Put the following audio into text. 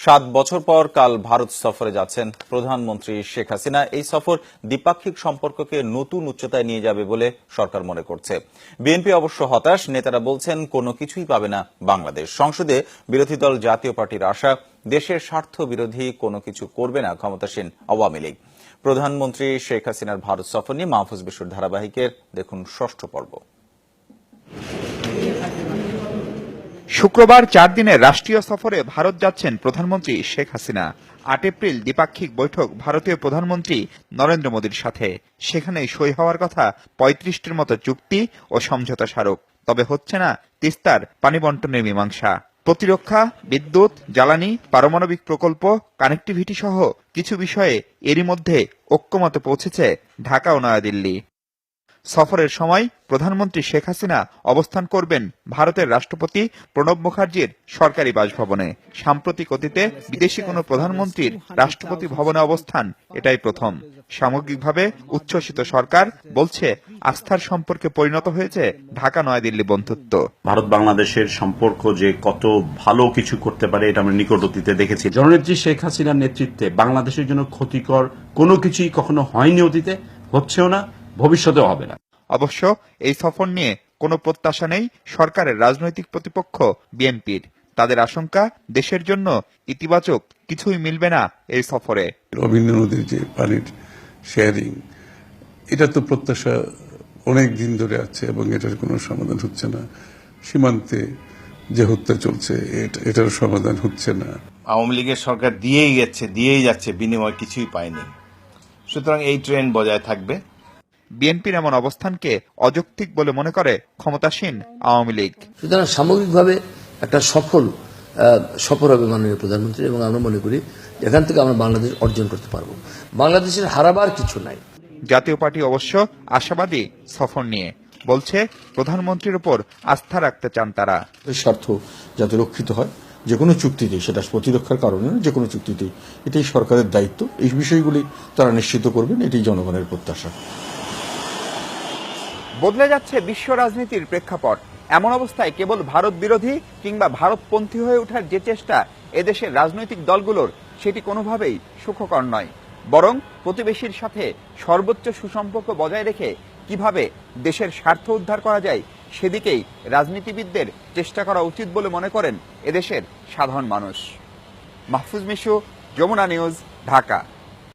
সাত বছর পর কাল ভারত সফরে যাচ্ছেন প্রধানমন্ত্রী শেখ হাসিনা। এই সফর দ্বিপাক্ষিক সম্পর্ককে নতুন উচ্চতায় নিয়ে যাবে বলে সরকার মনে করছে। বিএনপি অবশ্য হতাশ, নেতারা বলছেন কোনো কিছুই পাবে না বাংলাদেশ। সংসদে বিরোধী দল জাতীয় পার্টির আশা, দেশের স্বার্থ বিরোধী কোনো কিছু করবে না ক্ষমতাসীন আওয়ামী লীগ। প্রধানমন্ত্রী শেখ হাসিনার ভারত সফর নিয়ে মাহফুজ বিশুর ধারাবাহিকের দেখুন ষষ্ঠ পর্ব। শুক্রবার চার দিনের রাষ্ট্রীয় সফরে ভারত যাচ্ছেন প্রধানমন্ত্রী শেখ হাসিনা। আট এপ্রিল দ্বিপাক্ষিক বৈঠক ভারতীয় প্রধানমন্ত্রী নরেন্দ্র মোদীর সাথে। সেখানে সই হওয়ার কথা পঁয়ত্রিশটির মতো চুক্তি ও সমঝোতা স্মারক। তবে হচ্ছে না তিস্তার পানি বন্টনের মীমাংসা। প্রতিরক্ষা, বিদ্যুৎ, জ্বালানি, পারমাণবিক প্রকল্প, কানেক্টিভিটি সহ কিছু বিষয়ে এরই মধ্যে ঐক্যমতে পৌঁছেছে ঢাকা ও নয়াদিল্লি। সফরের সময় প্রধানমন্ত্রী শেখ হাসিনা অবস্থান করবেন ভারতের রাষ্ট্রপতি প্রণব মুখার্জির সরকারি বাসভবনে। সাম্প্রতিক অতীতে বিদেশি কোনো প্রধানমন্ত্রীর রাষ্ট্রপতি ভবনে অবস্থান, এটাই প্রথম। সামগ্রিকভাবে উচ্ছ্বসিত সরকার বলছে, আস্থার সম্পর্কে পরিণত হয়েছে ঢাকা নয়াদিল্লি বন্ধুত্ব। ভারত বাংলাদেশের সম্পর্ক যে কত ভালো কিছু করতে পারে, এটা আমরা নিকট অতীতে দেখেছি। জননেত্রী শেখ হাসিনার নেতৃত্বে বাংলাদেশের জন্য ক্ষতিকর কোনো কিছুই কখনো হয়নি অতীতে, হচ্ছেও না। ভবিষ্যতেও হবে না। অবশ্য এই সফর নিয়ে কোনো প্রত্যাশা নেই সরকারের রাজনৈতিক প্রতিপক্ষ বিএনপির। তাদের আশঙ্কা দেশের জন্য ইতিবাচক কিছুই মিলবে না এই সফরে। রবীন্দ্র নদীর যে পানির শেয়ারিং এটা তো প্রত্যাশা অনেক দিন ধরে আছে এবং এটার কোনো সমাধান হচ্ছে না। সীমান্তে যে হত্যা চলছে এটা- এটার সমাধান হচ্ছে না। আওয়ামী লীগের সরকার দিয়েই যাচ্ছে দিয়েই যাচ্ছে বিনিময় কিছুই পায়নি। সুতরাং এই ট্রেন বজায় থাকবে। বিএনপির এমন অবস্থানকে অযৌক্তিক বলে মনে করে ক্ষমতাসীন আওয়ামী লীগ। সুতরাং সামগ্রিকভাবে একটা সফল সফর হবে মাননীয় প্রধানমন্ত্রী এবং আমরা মনে করি এখান থেকে আমরা বাংলাদেশ অর্জন করতে পারব। বাংলাদেশের হারাবার কিছু নাই। জাতীয় পার্টি অবশ্য আশাবাদী সফর নিয়ে বলছে প্রধানমন্ত্রীর উপর আস্থা রাখতে চান তারা। স্বার্থ যাতে রক্ষিত হয় যে কোনো চুক্তিতেই সেটা প্রতিরক্ষার কারণে যে কোনো চুক্তিতেই এটাই সরকারের দায়িত্ব। এই বিষয়গুলি তারা নিশ্চিত করবেন এটাই জনগণের প্রত্যাশা। বদলে যাচ্ছে বিশ্ব রাজনীতির প্রেক্ষাপট। এমন অবস্থায় কেবল ভারত বিরোধী কিংবা ভারতপন্থী হয়ে ওঠার যে চেষ্টা এদেশের রাজনৈতিক দলগুলোর, সেটি কোনোভাবেই সুখকর নয়। বরং প্রতিবেশীর সাথে সর্বোচ্চ সুসম্পর্ক বজায় রেখে কীভাবে দেশের স্বার্থ উদ্ধার করা যায়, সেদিকেই রাজনীতিবিদদের চেষ্টা করা উচিত বলে মনে করেন এদেশের সাধারণ মানুষ। মাহফুজ মিশু, যমুনা নিউজ, ঢাকা।